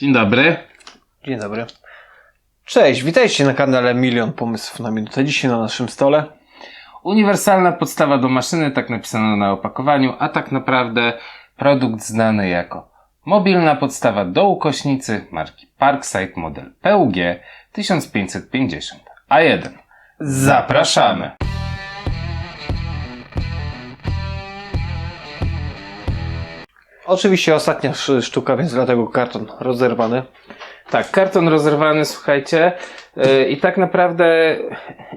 Dzień dobry. Dzień dobry. Cześć, witajcie na kanale Milion Pomysłów na Minutę. Dzisiaj na naszym stole Uniwersalna podstawa do maszyny, tak napisano na opakowaniu, a tak naprawdę produkt znany jako mobilna podstawa do ukośnicy marki Parkside model PUG 1550 A1. Zapraszamy! Oczywiście ostatnia sz- sztuka, więc dlatego karton rozerwany. Tak, karton rozerwany, słuchajcie. Yy, I tak naprawdę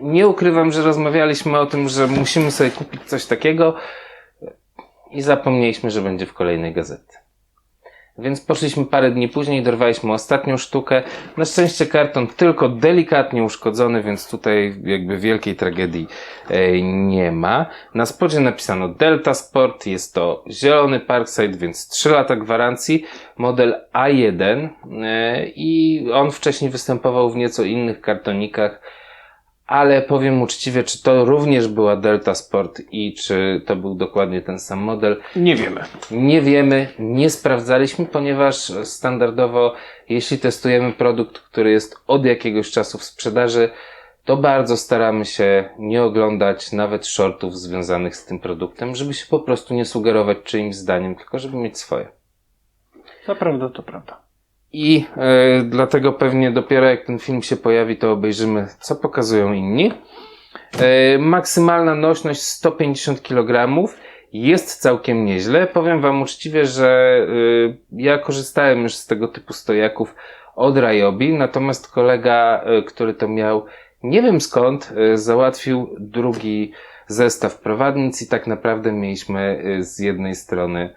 nie ukrywam, że rozmawialiśmy o tym, że musimy sobie kupić coś takiego i zapomnieliśmy, że będzie w kolejnej gazecie. Więc poszliśmy parę dni później, dorwaliśmy ostatnią sztukę. Na szczęście karton tylko delikatnie uszkodzony, więc tutaj jakby wielkiej tragedii e, nie ma. Na spodzie napisano Delta Sport, jest to zielony Parkside, więc 3 lata gwarancji, model A1 e, i on wcześniej występował w nieco innych kartonikach, ale powiem uczciwie, czy to również była Delta Sport i czy to był dokładnie ten sam model, Nie wiemy. nie wiemy, nie sprawdzaliśmy, ponieważ standardowo, jeśli testujemy produkt, który jest od jakiegoś czasu w sprzedaży, to bardzo staramy się nie oglądać nawet shortów związanych z tym produktem, żeby się po prostu nie sugerować czyimś zdaniem, tylko żeby mieć swoje. To prawda, to prawda. I e, dlatego pewnie dopiero jak ten film się pojawi, to obejrzymy, co pokazują inni. E, maksymalna nośność 150 kg jest całkiem nieźle. Powiem Wam uczciwie, że e, ja korzystałem już z tego typu stojaków od Ryobi, natomiast kolega, e, który to miał, nie wiem skąd, e, załatwił drugi zestaw prowadnic i tak naprawdę mieliśmy z jednej strony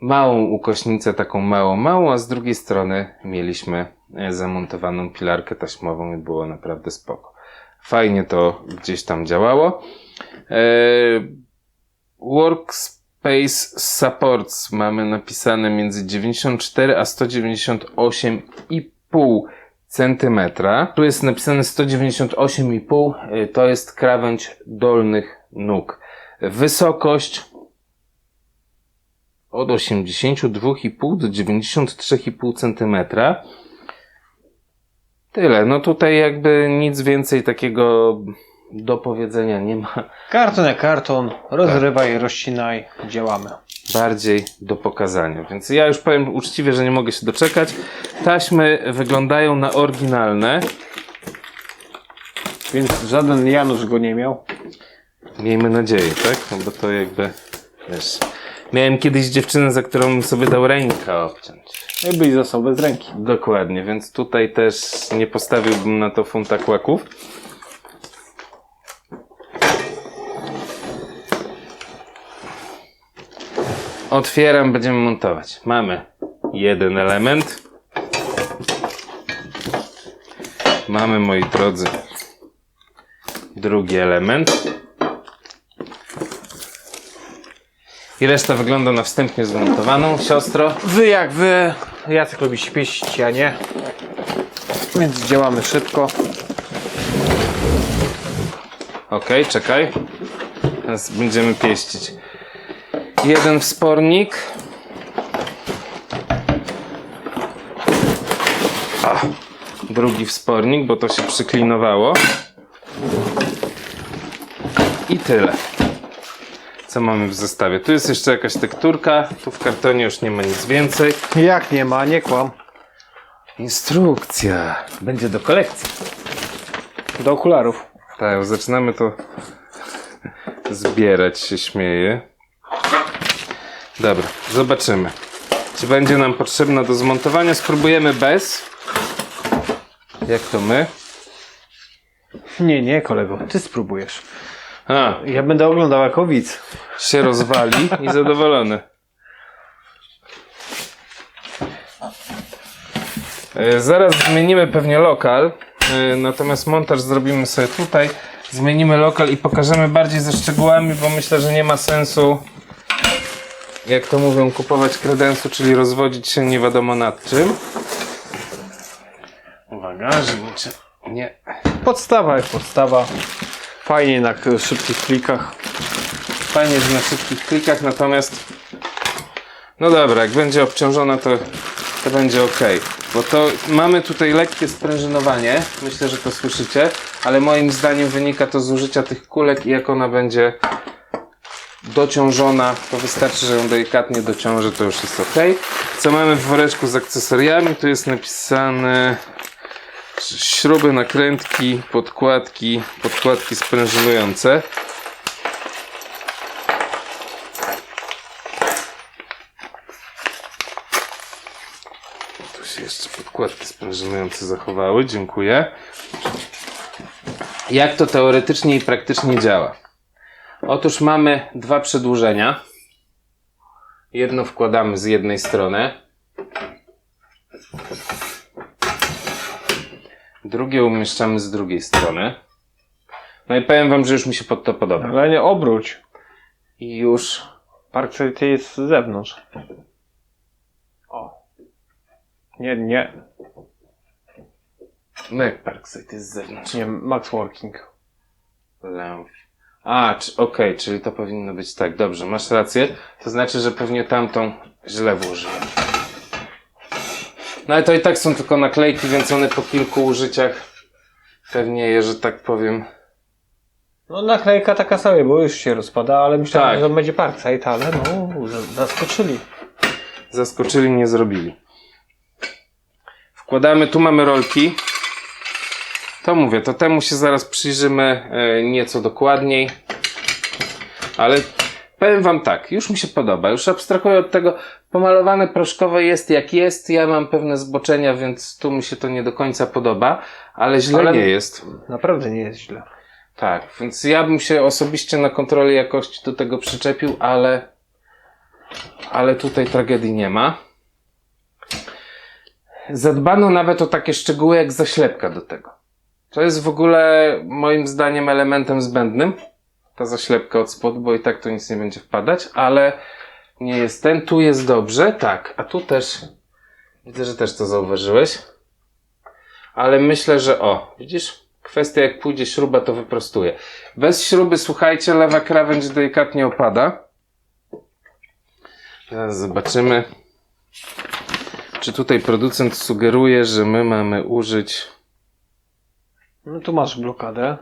małą ukośnicę, taką małą, małą, a z drugiej strony mieliśmy e, zamontowaną pilarkę taśmową i było naprawdę spoko. Fajnie to gdzieś tam działało. E, Workspace Supports mamy napisane między 94 a 198,5 centymetra. Tu jest napisane 198,5 e, to jest krawędź dolnych nóg. Wysokość od 82,5 do 93,5 cm. Tyle. No tutaj jakby nic więcej takiego do powiedzenia nie ma. Karton jak karton, rozrywaj, rozcinaj, działamy. Bardziej do pokazania. Więc ja już powiem uczciwie, że nie mogę się doczekać. Taśmy wyglądają na oryginalne. Więc żaden Janusz go nie miał. Miejmy nadzieję, tak? No bo to jakby, wiesz... Miałem kiedyś dziewczynę, za którą sobie dał rękę obciąć. Jakbyś został bez ręki. Dokładnie, więc tutaj też nie postawiłbym na to funta kłaków. Otwieram, będziemy montować. Mamy jeden element. Mamy, moi drodzy, drugi element. I reszta wygląda na wstępnie zmontowaną. Siostro, Wy jak wy, Jacek lubi się pieścić, ja nie. Więc działamy szybko. Okej, czekaj. Teraz będziemy pieścić. Jeden wspornik. A, drugi wspornik, bo to się przyklinowało. I tyle. Co mamy w zestawie? Tu jest jeszcze jakaś tekturka. Tu w kartonie już nie ma nic więcej. Jak nie ma, nie kłam. Instrukcja. Będzie do kolekcji. Do okularów. Tak, zaczynamy to zbierać, się śmieje. Dobra, zobaczymy. Czy będzie nam potrzebna do zmontowania? Spróbujemy bez. Jak to my? Nie, nie, kolego, ty spróbujesz. A, Ja będę oglądał jako widz. się rozwali i zadowolony. E, Zaraz zmienimy pewnie lokal, e, natomiast montaż zrobimy sobie tutaj. Zmienimy lokal i pokażemy bardziej ze szczegółami, bo myślę, że nie ma sensu, jak to mówią, kupować kredensu, czyli rozwodzić się nie wiadomo nad czym. Uwaga, żeby cię nie Podstawa jak podstawa. Fajnie na szybkich klikach. Fajnie, że na szybkich klikach, natomiast no dobra, jak będzie obciążona, to to będzie ok. Bo to mamy tutaj lekkie sprężynowanie, myślę, że to słyszycie, ale moim zdaniem wynika to z użycia tych kulek i jak ona będzie dociążona, to wystarczy, że ją delikatnie dociążę, to już jest ok. Co mamy w woreczku z akcesoriami? Tu jest napisane śruby, nakrętki, podkładki, podkładki sprężynujące. Tu się jeszcze podkładki sprężynujące zachowały, dziękuję. Jak to teoretycznie i praktycznie działa? Otóż mamy dwa przedłużenia. Jedno wkładamy z jednej strony. Drugie umieszczamy z drugiej strony. No i powiem wam, że już mi się pod to podoba. Ale nie obróć. I już. Parkside jest z zewnątrz. O. Nie, nie. No jak Parkside jest z zewnątrz. Nie, Max Working. Length. A, czy- okej, czyli to powinno być tak. Dobrze, masz rację. To znaczy, że pewnie tamtą źle włożyłem. No ale to i tak są tylko naklejki, więc one po kilku użyciach pewnie je, że tak powiem. No naklejka taka sobie, bo już się rozpada, ale myślałem, Tak. że to będzie Parkside, ale no, zaskoczyli. Zaskoczyli, nie zrobili. Wkładamy, tu mamy rolki. To mówię, to temu się zaraz przyjrzymy e, nieco dokładniej. Ale powiem wam tak, już mi się podoba. Już abstrahuję od tego. Pomalowane proszkowe jest jak jest. Ja mam pewne zboczenia, więc tu mi się to nie do końca podoba. Ale źle Ale- nie jest. Naprawdę nie jest źle. Tak, więc ja bym się osobiście na kontroli jakości do tego przyczepił, ale, ale tutaj tragedii nie ma. Zadbano nawet o takie szczegóły jak zaślepka do tego. To jest w ogóle moim zdaniem elementem zbędnym. Ta zaślepka od spodu, bo i tak to nic nie będzie wpadać, ale nie jest ten. Tu jest dobrze, tak, a tu też widzę, że też to zauważyłeś. Ale myślę, że o, widzisz? Kwestia jak pójdzie śruba, to wyprostuje. Bez śruby, słuchajcie, lewa krawędź delikatnie opada. Teraz zobaczymy, czy tutaj producent sugeruje, że my mamy użyć. No tu masz blokadę.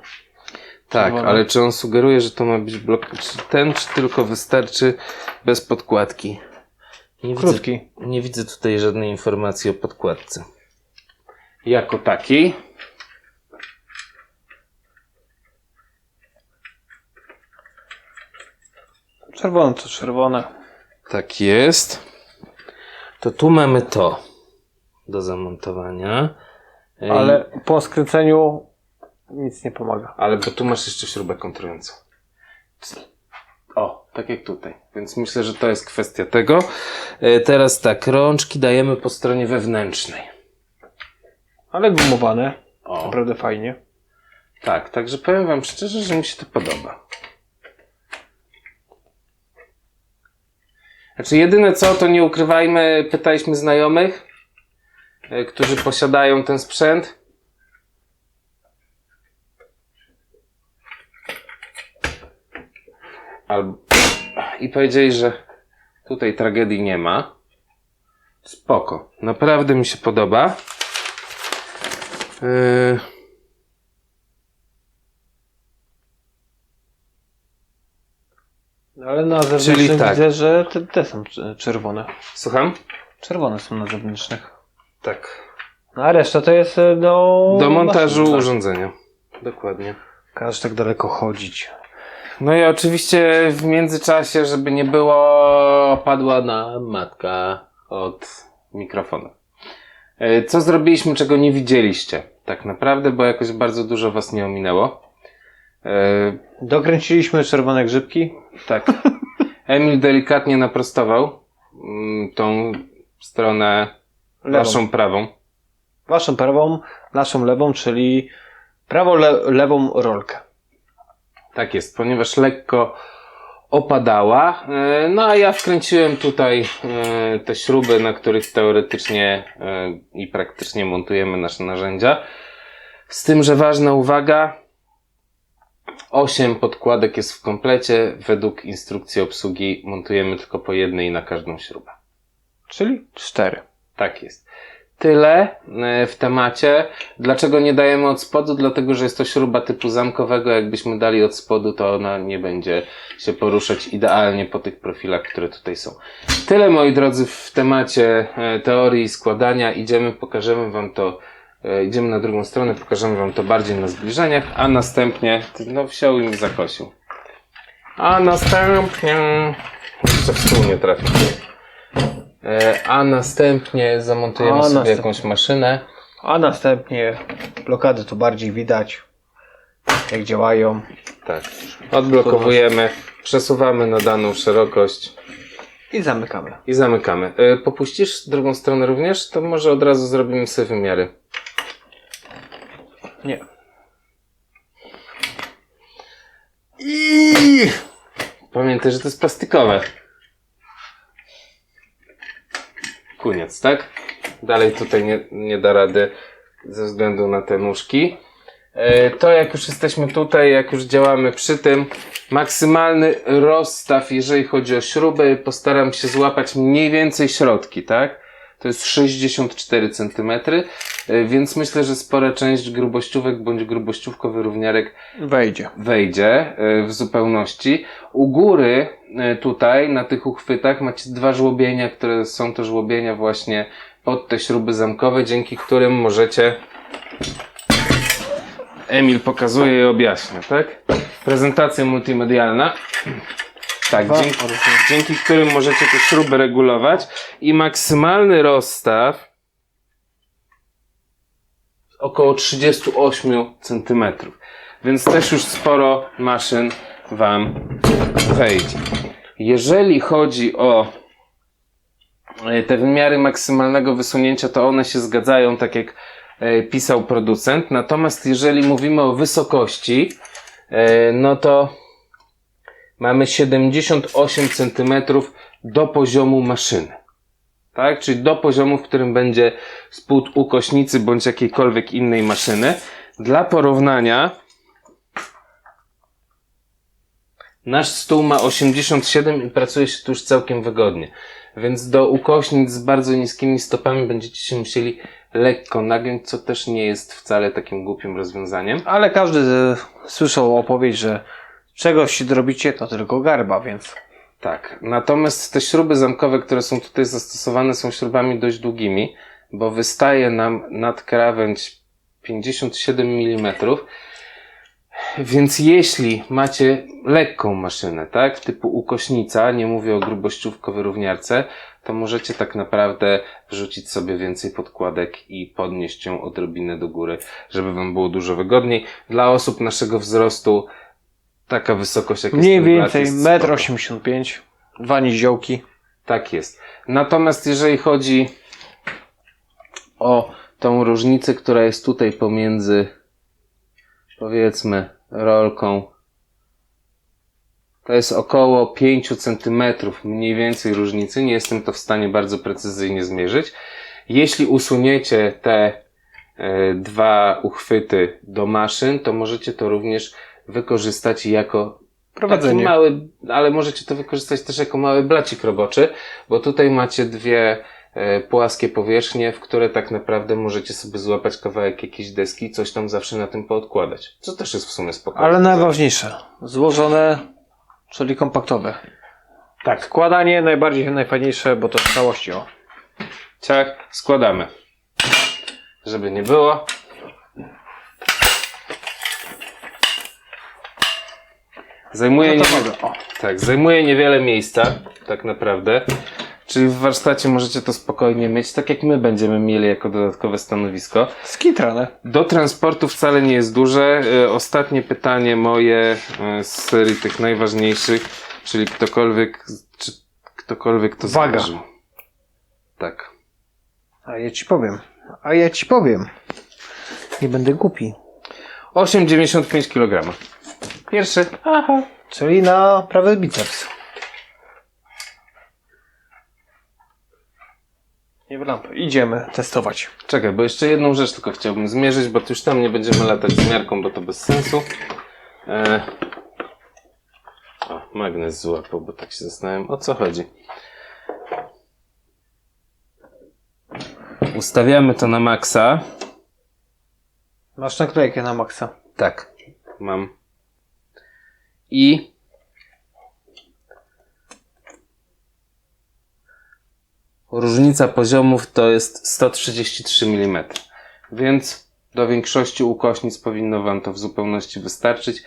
Tak, ale czy on sugeruje, że to ma być blok, czy ten, czy tylko wystarczy bez podkładki? Nie widzę, Krótki. nie widzę tutaj żadnej informacji o podkładce. Jako takiej. Czerwone to czerwone. Tak jest. To tu mamy to do zamontowania. Ej, Ale po skręceniu nic nie pomaga. Ale bo tu masz jeszcze śrubę kontrującą. O, tak jak tutaj. Więc myślę, że to jest kwestia tego. E, Teraz tak, rączki dajemy po stronie wewnętrznej. Ale gumowane. O, Naprawdę fajnie. tak, także powiem Wam szczerze, że mi się to podoba. Znaczy, jedyne co, to nie ukrywajmy, pytaliśmy znajomych, e, którzy posiadają ten sprzęt. Albo, I powiedzieli, że tutaj tragedii nie ma. Spoko. Naprawdę mi się podoba. Yy... No, Ale na zewnętrznych tak. widzę, że te, te są cz- czerwone. Słucham? Czerwone są na zewnętrznych. Tak. No a reszta to jest e, do... Do montażu maszyn, tak. urządzenia. Dokładnie. Każesz tak daleko chodzić. No i oczywiście w międzyczasie, żeby nie było, padła na matka od mikrofonu. E, Co zrobiliśmy, czego nie widzieliście? Tak naprawdę, bo jakoś bardzo dużo was nie ominęło. E, Dokręciliśmy czerwone grzybki. Tak. Emil delikatnie naprostował mm, tą stronę Lewą. naszą prawą. Waszą prawą, naszą lewą, czyli prawo le, lewą rolkę. Tak jest, ponieważ lekko opadała. E, No a ja wkręciłem tutaj e, te śruby, na których teoretycznie e, i praktycznie montujemy nasze narzędzia. Z tym, że ważna uwaga, 8 podkładek jest w komplecie. Według instrukcji obsługi montujemy tylko po jednej na każdą śrubę. Czyli cztery. Tak jest. Tyle e, w temacie. Dlaczego nie dajemy od spodu? Dlatego, że jest to śruba typu zamkowego. Jakbyśmy dali od spodu, to ona nie będzie się poruszać idealnie po tych profilach, które tutaj są. Tyle, moi drodzy, w temacie e, teorii składania. Idziemy, pokażemy Wam to. e, Idziemy na drugą stronę, pokażemy Wam to bardziej na zbliżeniach, a następnie, no wsiął i mi zakosił. A następnie, jeszcze w stół nie trafił. E, A następnie zamontujemy A sobie następnie. jakąś maszynę. A następnie blokady tu bardziej widać, jak działają. Tak. Odblokowujemy, przesuwamy na daną szerokość I zamykamy. i zamykamy. E, Popuścisz drugą stronę również? To może od razu zrobimy sobie wymiary. Nie. I Pamiętaj, że to jest plastikowe. Koniec, tak? Dalej tutaj nie, nie da rady ze względu na te nóżki. E, To jak już jesteśmy tutaj, jak już działamy przy tym, maksymalny rozstaw, jeżeli chodzi o śruby, postaram się złapać mniej więcej środki, tak? To jest 64 cm, e, więc myślę, że spora część grubościówek bądź grubościówkowy równiarek wejdzie. wejdzie e, w zupełności. U góry e, tutaj na tych uchwytach macie dwa żłobienia, które są to żłobienia właśnie pod te śruby zamkowe, dzięki którym możecie Emil pokazuje i objaśnia, tak? Prezentacja multimedialna. Tak, dzięki, dzięki którym możecie te śruby regulować i maksymalny rozstaw około 38 cm. Więc też już sporo maszyn Wam wejdzie. Jeżeli chodzi o e, te wymiary maksymalnego wysunięcia, to one się zgadzają, tak jak e, pisał producent. Natomiast jeżeli mówimy o wysokości, e, no to mamy 78 cm do poziomu maszyny. Tak? Czyli do poziomu, w którym będzie spód ukośnicy bądź jakiejkolwiek innej maszyny. Dla porównania nasz stół ma 87 i pracuje się tu już całkiem wygodnie. Więc do ukośnic z bardzo niskimi stopami będziecie się musieli lekko nagiąć, co też nie jest wcale takim głupim rozwiązaniem. Ale każdy e, słyszał opowieść, że czegoś robicie, to tylko garba, więc Tak. Natomiast te śruby zamkowe, które są tutaj zastosowane, są śrubami dość długimi, bo wystaje nam nad krawędź 57 mm. Więc jeśli macie lekką maszynę, tak, typu ukośnica, nie mówię o grubościówkowej równiarce, to możecie tak naprawdę wrzucić sobie więcej podkładek i podnieść ją odrobinę do góry, żeby wam było dużo wygodniej. Dla osób naszego wzrostu taka wysokość jak jest mniej więcej jest 1,85 m, dwa niziołki. Tak jest. Natomiast jeżeli chodzi o tą różnicę, która jest tutaj pomiędzy powiedzmy rolką, to jest około 5 cm mniej więcej różnicy. Nie jestem to w stanie bardzo precyzyjnie zmierzyć. Jeśli usuniecie te e, dwa uchwyty do maszyn, to możecie to również wykorzystać jako Taki Prowadzenie. mały, ale możecie to wykorzystać też jako mały blacik roboczy, bo tutaj macie dwie e, płaskie powierzchnie, w które tak naprawdę możecie sobie złapać kawałek jakiejś deski i coś tam zawsze na tym poodkładać. Co też jest w sumie spokojne. Ale najważniejsze, złożone, czyli kompaktowe. Tak, Składanie najbardziej najfajniejsze, bo to w całości o. ciach, składamy. Żeby nie było. Zajmuje, No to nie... O. tak, zajmuje niewiele miejsca, tak naprawdę. Czyli w warsztacie możecie to spokojnie mieć, tak jak my będziemy mieli jako dodatkowe stanowisko. Skitrane. Do transportu wcale nie jest duże. E, Ostatnie pytanie moje e, z serii tych najważniejszych, czyli ktokolwiek, czy ktokolwiek to Waga. zważył. Tak. A ja ci powiem. A ja ci powiem. Nie będę głupi. 8,95 kg. Pierwszy. Aha. Czyli na prawy biceps. Nie w lampę. Idziemy testować. Czekaj, bo jeszcze jedną rzecz tylko chciałbym zmierzyć, bo tu już tam nie będziemy latać z miarką, bo to bez sensu. E... O, magnes złapał, bo tak się zastanawiam, o co chodzi. Ustawiamy to na maksa. Masz naklejkę na maksa. Tak, mam. I różnica poziomów to jest 133 mm. Więc do większości ukośnic powinno Wam to w zupełności wystarczyć.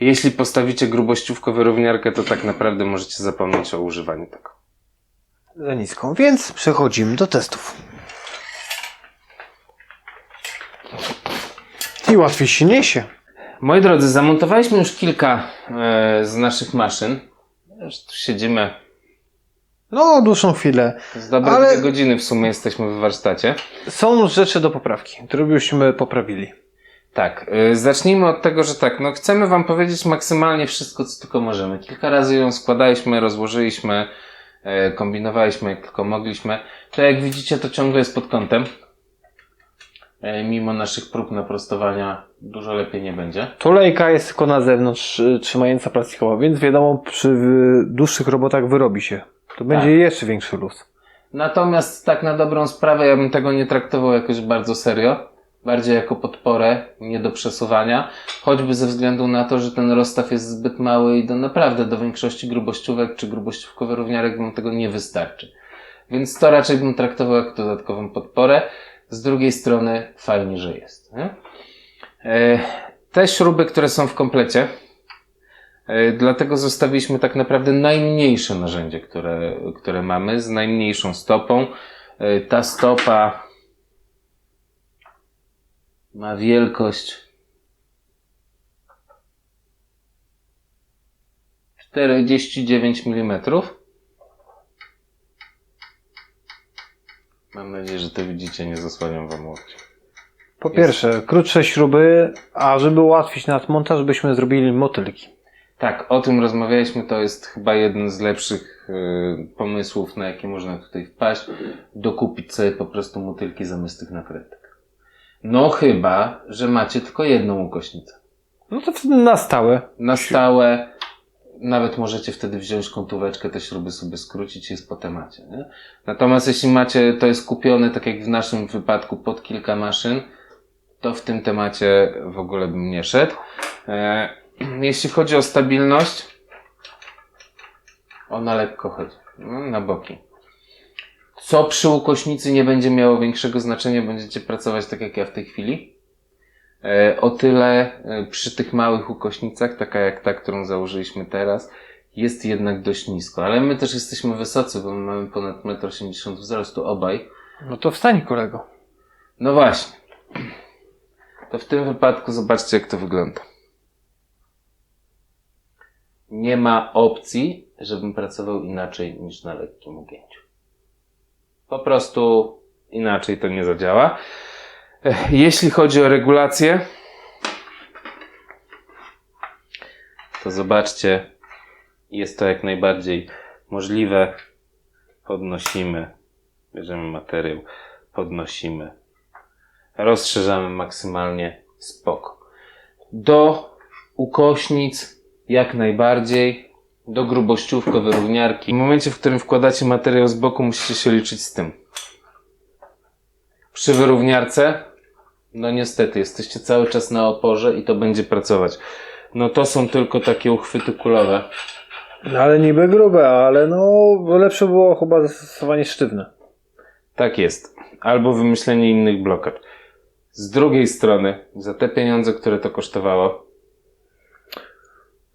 Jeśli postawicie grubościówko wyrówniarkę, to tak naprawdę możecie zapomnieć o używaniu tego. Za niską, więc przechodzimy do testów. I łatwiej się niesie. Moi drodzy, zamontowaliśmy już kilka e, z naszych maszyn. Już tu siedzimy No, dłuższą chwilę. z dobre Ale- dwie godziny w sumie jesteśmy w warsztacie. Są rzeczy do poprawki, które byśmy poprawili. Tak, y, zacznijmy od tego, że tak, no chcemy Wam powiedzieć maksymalnie wszystko, co tylko możemy. Kilka razy ją składaliśmy, rozłożyliśmy, y, kombinowaliśmy jak tylko mogliśmy. To jak widzicie, to ciągle jest pod kątem. Y, Mimo naszych prób naprostowania dużo lepiej nie będzie. Tulejka jest tylko na zewnątrz y, trzymająca plastikowa, więc wiadomo, przy dłuższych robotach wyrobi się. To będzie jeszcze większy luz. Natomiast tak na dobrą sprawę ja bym tego nie traktował jakoś bardzo serio. Bardziej jako podporę, nie do przesuwania. Choćby ze względu na to, że ten rozstaw jest zbyt mały i do naprawdę do większości grubościówek czy grubościówkowych równiarek wam tego nie wystarczy. Więc to raczej bym traktował jako dodatkową podporę. Z drugiej strony fajnie, że jest. Nie? E, Te śruby, które są w komplecie, e, dlatego zostawiliśmy tak naprawdę najmniejsze narzędzie, które, które mamy, z najmniejszą stopą. E, Ta stopa ma wielkość 49 mm. Mam nadzieję, że to widzicie, nie zasłaniam wam łokcia. Po pierwsze, krótsze śruby, a żeby ułatwić nadmontaż, byśmy zrobili motylki. Tak, o tym rozmawialiśmy. To jest chyba jeden z lepszych y, pomysłów, na jakie można tutaj wpaść. Dokupić sobie po prostu motylki zamiast tych nakrętek. No chyba, że macie tylko jedną ukośnicę. No to wtedy na stałe. Na stałe, nawet możecie wtedy wziąć kątóweczkę, te śruby sobie skrócić jest po temacie. Nie? Natomiast jeśli macie, to jest kupione, tak jak w naszym wypadku, pod kilka maszyn, to w tym temacie w ogóle bym nie szedł. E, jeśli chodzi o stabilność, ona lekko chodzi. No, na boki. Co przy ukośnicy nie będzie miało większego znaczenia, będziecie pracować tak jak ja w tej chwili. E, O tyle e, przy tych małych ukośnicach, taka jak ta, którą założyliśmy teraz, jest jednak dość nisko. Ale my też jesteśmy wysocy, bo my mamy ponad 1,80 m wzrostu obaj. No to wstań kolego. No właśnie. To w tym wypadku zobaczcie, jak to wygląda. Nie ma opcji, żebym pracował inaczej niż na lekkim ugięciu. Po prostu inaczej to nie zadziała. Ech, Jeśli chodzi o regulację, to zobaczcie, jest to jak najbardziej możliwe. Podnosimy, bierzemy materiał, podnosimy, rozszerzamy maksymalnie spoko. Do ukośnic jak najbardziej, do grubościówko wyrówniarki. W momencie, w którym wkładacie materiał z boku, musicie się liczyć z tym. Przy wyrówniarce, no niestety, jesteście cały czas na oporze i to będzie pracować. No to są tylko takie uchwyty kulowe. No ale niby grube, ale no lepsze było chyba zastosowanie sztywne. Tak jest. Albo wymyślenie innych blokad. Z drugiej strony, za te pieniądze, które to kosztowało,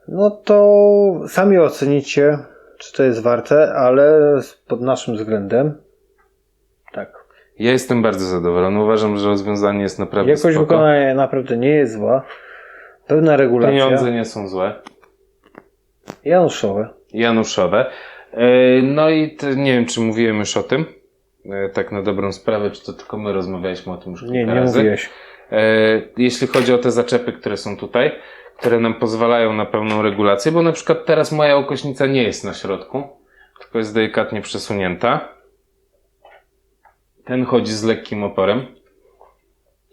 No to sami ocenicie, czy to jest warte, ale pod naszym względem. Ja jestem bardzo zadowolony. Uważam, że rozwiązanie jest naprawdę Jakość spoko. wykonania naprawdę nie jest zła. Pewna regulacja. Pieniądze nie są złe. Januszowe. Januszowe. E, No i nie wiem, czy mówiłem już o tym. e, Tak na dobrą sprawę, czy to tylko my rozmawialiśmy o tym już kilka Nie, nie razy. mówiłeś. E, Jeśli chodzi o te zaczepy, które są tutaj, które nam pozwalają na pełną regulację, bo na przykład teraz moja ukośnica nie jest na środku, tylko jest delikatnie przesunięta. Ten chodzi z lekkim oporem.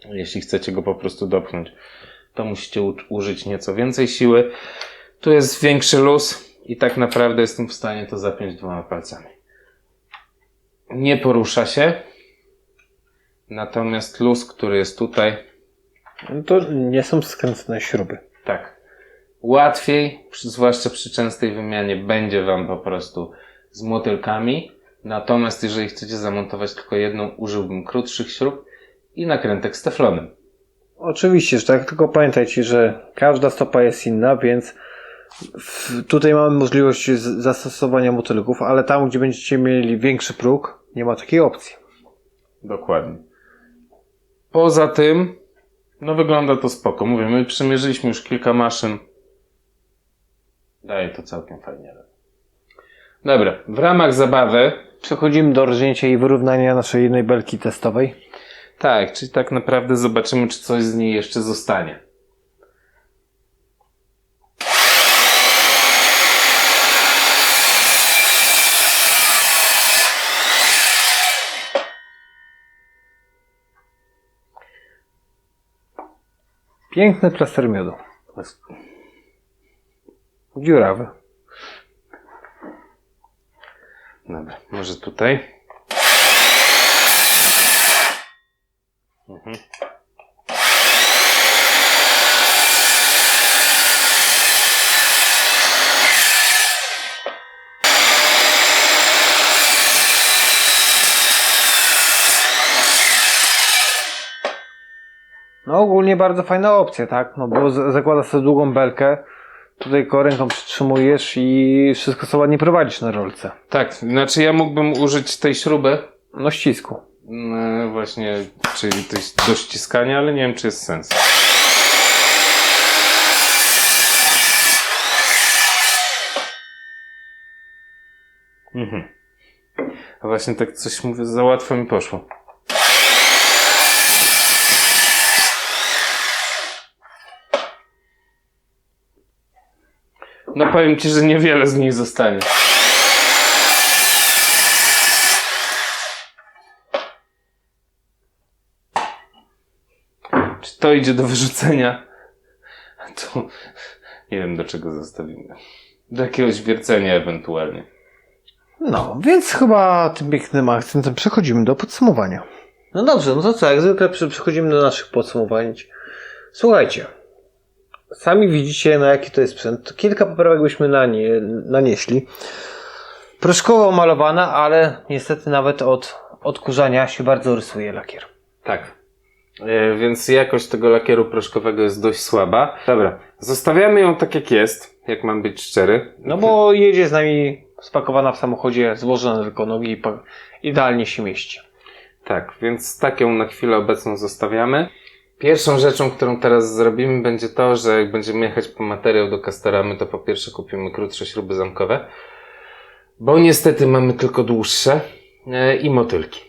Jeśli chcecie go po prostu dopchnąć, to musicie użyć nieco więcej siły. Tu jest większy luz i tak naprawdę jestem w stanie to zapiąć dwoma palcami. Nie porusza się. Natomiast luz, który jest tutaj, to nie są skręcone śruby. tak, łatwiej, zwłaszcza przy częstej wymianie, będzie Wam po prostu z motylkami. Natomiast jeżeli chcecie zamontować tylko jedną, użyłbym krótszych śrub i nakrętek z teflonem. Oczywiście, że tak, tylko pamiętajcie, że każda stopa jest inna, więc w, tutaj mamy możliwość z, zastosowania motylków, ale tam, gdzie będziecie mieli większy próg, nie ma takiej opcji. Dokładnie. Poza tym, no wygląda to spoko. Mówię, my przymierzyliśmy już kilka maszyn. Daje to całkiem fajnie. Dobra, w ramach zabawy, Przechodzimy do rżnięcia i wyrównania naszej jednej belki testowej. tak, czyli tak naprawdę zobaczymy, czy coś z niej jeszcze zostanie. Piękny plaster miodu. Dziurawy. Dobra, może tutaj. Mhm. No ogólnie bardzo fajna opcja, tak? No bo zakłada sobie długą belkę, tutaj tylko ręką przytrzymujesz i wszystko sobie ładnie prowadzisz na rolce. Tak, znaczy ja mógłbym użyć tej śruby, No ścisku. No właśnie, czyli do ściskania, ale nie wiem, czy jest sens. Mhm. A właśnie tak coś mówię, za łatwo mi poszło. No powiem ci, że niewiele z nich zostanie. Czy to idzie do wyrzucenia? To nie wiem do czego zostawimy. Do jakiegoś wiercenia ewentualnie. No, więc chyba tym pięknym akcentem przechodzimy do podsumowania. No dobrze, no to co, jak zwykle przechodzimy do naszych podsumowań. Słuchajcie, sami widzicie na jaki to jest sprzęt. Kilka poprawek byśmy na nie nanieśli. Proszkowo malowana, ale niestety nawet od odkurzania się bardzo rysuje lakier. Tak. E, więc jakość tego lakieru proszkowego jest dość słaba. Dobra, zostawiamy ją tak jak jest, jak mam być szczery. No bo jedzie z nami spakowana w samochodzie, złożona tylko nogi i idealnie się mieści. Tak, więc tak ją na chwilę obecną zostawiamy. Pierwszą rzeczą, którą teraz zrobimy, będzie to, że jak będziemy jechać po materiał do Castoramy, to po pierwsze kupimy krótsze śruby zamkowe, bo niestety mamy tylko dłuższe e, i motylki.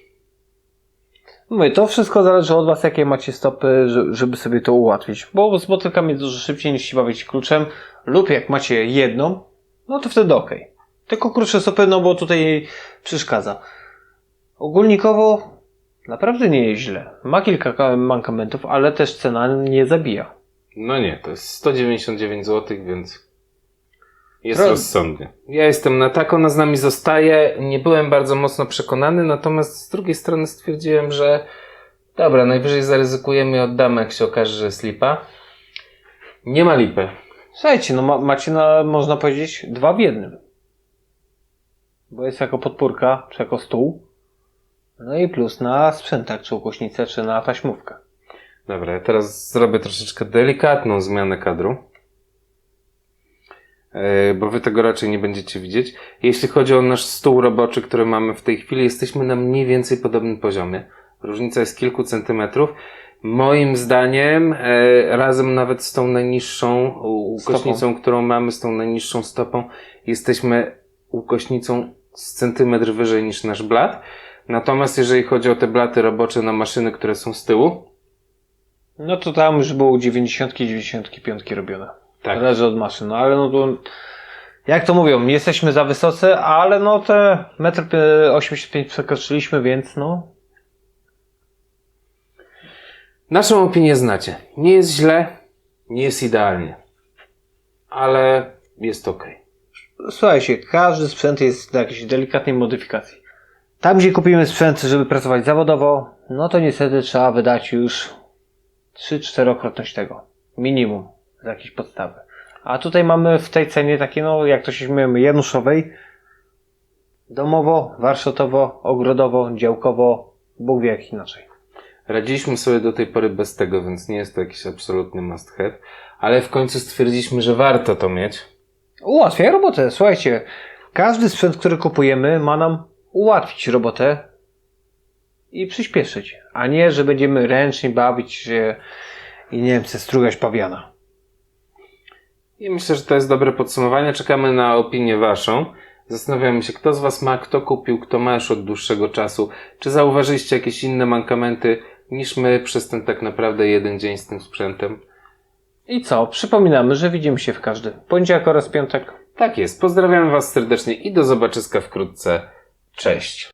Mówię, to wszystko zależy od Was, jakie macie stopy, że- żeby sobie to ułatwić. Bo z motylkami jest dużo szybciej niż się bawić kluczem. Lub jak macie jedną, no to wtedy ok. Tylko krótsze stopy, no bo tutaj przeszkadza. Ogólnikowo naprawdę nie jest źle. Ma kilka ka- mankamentów, ale też cena nie zabija. No nie, to jest 199 zł, więc jest Roz- rozsądnie. Ja jestem na tak, ona z nami zostaje. Nie byłem bardzo mocno przekonany, natomiast z drugiej strony stwierdziłem, że dobra, najwyżej zaryzykujemy i oddamy, jak się okaże, że jest lipa. Nie ma lipy. Słuchajcie, no ma, macie na, można powiedzieć, dwa w jednym. Bo jest jako podpórka, czy jako stół. No i plus na sprzętach, czy ukośnicę, czy na taśmówkę. Dobra, ja teraz zrobię troszeczkę delikatną zmianę kadru. Yy, Bo wy tego raczej nie będziecie widzieć. Jeśli chodzi o nasz stół roboczy, który mamy w tej chwili, jesteśmy na mniej więcej podobnym poziomie. Różnica jest kilku centymetrów. Moim zdaniem, e, razem nawet z tą najniższą ukośnicą, którą mamy, z tą najniższą stopą, jesteśmy ukośnicą z centymetr wyżej niż nasz blat. Natomiast jeżeli chodzi o te blaty robocze na maszyny, które są z tyłu, No to tam już było 90 95 robione. tak, Zależy od maszyn, no ale no to jak to mówią, jesteśmy za wysoce, ale no te 1,85 m przekroczyliśmy, więc no Naszą opinię znacie. Nie jest źle, nie jest idealnie. Ale jest ok. słuchajcie, każdy sprzęt jest do jakiejś delikatnej modyfikacji. Tam, gdzie kupimy sprzęt, żeby pracować zawodowo, no to niestety trzeba wydać już 3-4-krotność tego. Minimum z jakiejś podstawy. A tutaj mamy w tej cenie takie, no jak to się śmiejemy, januszowej. Domowo, warsztatowo, ogrodowo, działkowo, Bóg wie jak inaczej. Radziliśmy sobie do tej pory bez tego, więc nie jest to jakiś absolutny must have, ale w końcu stwierdziliśmy, że warto to mieć. Ułatwia robotę. Słuchajcie, każdy sprzęt, który kupujemy, ma nam ułatwić robotę i przyspieszyć, a nie, że będziemy ręcznie bawić się i nie wiem, strugać pawiana. I myślę, że to jest dobre podsumowanie. Czekamy na opinię Waszą. Zastanawiamy się, kto z Was ma, kto kupił, kto ma już od dłuższego czasu. Czy zauważyliście jakieś inne mankamenty niż my przez ten tak naprawdę jeden dzień z tym sprzętem? I co? Przypominamy, że widzimy się w każdy poniedziałek oraz piątek. Tak jest. Pozdrawiam Was serdecznie i do zobaczyska wkrótce. Cześć.